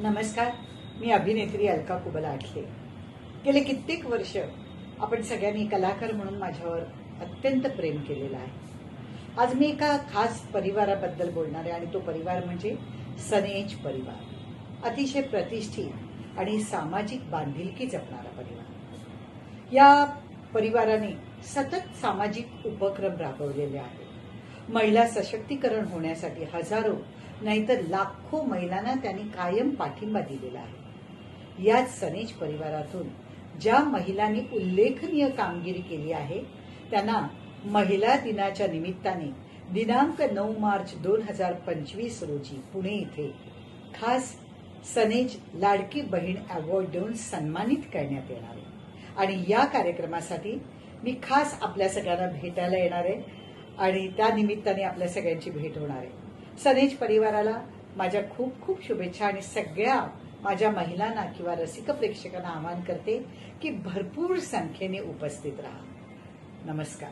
नमस्कार मी अभिनेत्री अलका कुबल आठले. गेले कित्येक वर्ष आपण सगळ्यांनी कलाकार म्हणून माझ्यावर अत्यंत प्रेम केलेलं आहे. आज मी एका खास परिवाराबद्दल बोलणार आहे आणि तो परिवार म्हणजे सनेज परिवार. अतिशय प्रतिष्ठित आणि सामाजिक बांधिलकी जपणारा परिवार. या परिवाराने सतत सामाजिक उपक्रम राबवलेले आहेत. महिला सशक्तीकरण होण्यासाठी हजारो नाहीतर लाखो महिलांना त्यांनी कायम पाठिंबा दिलेला आहे. याच सनेज परिवारातून ज्या महिलांनी उल्लेखनीय कामगिरी केली आहे त्यांना महिला दिनाच्या निमित्ताने दिनांक नऊ मार्च दोन हजार पंचवीस रोजी पुणे इथे खास सनेज लाडकी बहीण अवॉर्ड देऊन सन्मानित करण्यात येणार आहे. आणि या कार्यक्रमासाठी मी खास आपल्या सगळ्यांना भेटायला येणार आहे आणि त्या निमित्ताने आपल्या सगळ्यांची भेट होणार आहे. सनेज परिवाराला माझ्या खूप खूप शुभेच्छा आणि सगळ्या माझ्या महिलांना किंवा रसिक प्रेक्षकांना आवाहन करते की भरपूर संख्येने उपस्थित राहा. नमस्कार.